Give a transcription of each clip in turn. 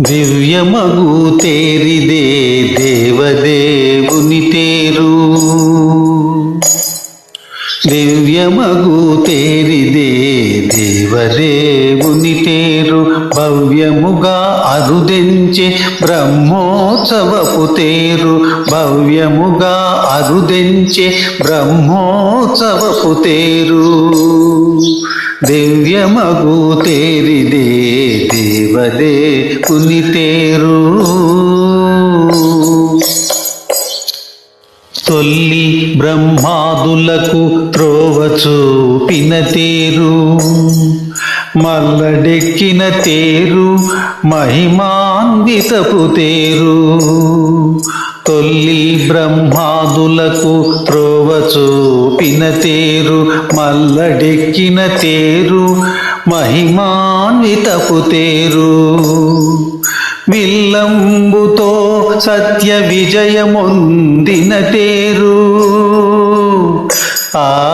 దివ్యమగు తేరిదే దేవదేవుని తేరు. దివ్యమగు తేరిదే దేవదేవుని తేరు. భవ్యముగా అరుదెంచే బ్రహ్మోత్సవపు తేరు. భవ్యముగా అరుదెంచే బ్రహ్మోత్సవపు తేరు. దివ్యమగు తేరిదే దేవదే కుని తేరు తొల్లి బ్రహ్మాదులకు త్రోవ చూపిన తేరు. మల్లడెక్కిన తేరు మహిమాన్వితపు తేరు. తొల్లి బ్రహ్మాదులకు త్రోవ చూపిన తేరు మల్లడెక్కిన తేరు. మహిమాన్వితపు తేరు. విల్లంబుతో సత్య విజయమొందిన తేరు. ఆ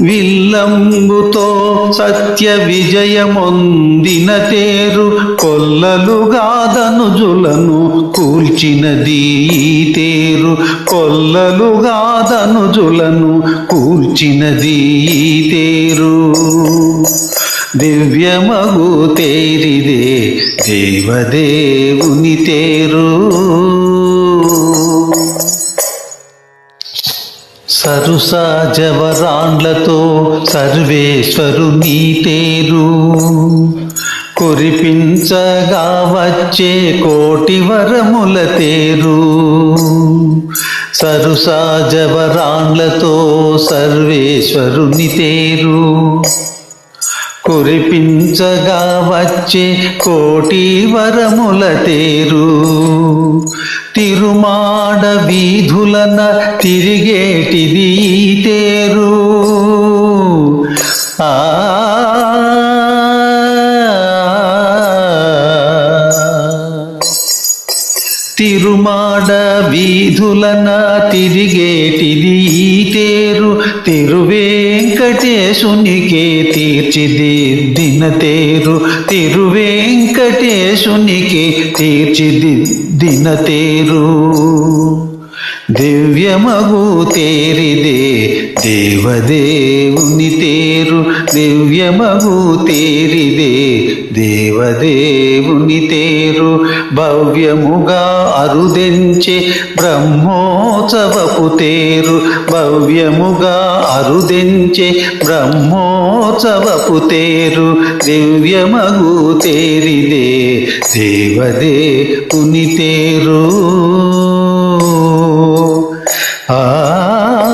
విల్లంబుతో సత్య విజయమొందిన తేరు కొల్లలుగాదనుజులను కూల్చినది ఈ తేరు కొల్లలుగాదనుజులను కూల్చినది ఈ తేరు. దివ్యమగు తేరిదే దేవదేవుని తేరు. సరుసాజవరాండ్లతో సర్వేశ్వరు నీ తేరు కురిపించగా వచ్చే కోటి వరముల తేరు. సరుసాజవరాండ్లతో సర్వేశ్వరుని తేరు కురిపించగా వచ్చే కోటి వరముల తేరు. తిరుమాడ వీధులన తిరిగేటిది ఈ తేరు తిరుమాడ వీధులన తిరిగేటిది ఈ తేరు. తిరువేంకటేశునికే తీర్చిదిద్దిన తేరు. తిరువేంకటేశునికే తీర్చిదిద్దిన తేరు. దివ్యమగు తేరిదే దేవదేవుని తేరు. దివ్యమగు తేరిదే దేవదేవుని తేరు. భవ్యముగా అరుదెంచే బ్రహ్మోత్సవపు తేరు. భవ్యముగా అరుదెంచే బ్రహ్మోత్సవపు తేరు. దివ్యమగు తేరిదే దేవదే పుని తేరు. ah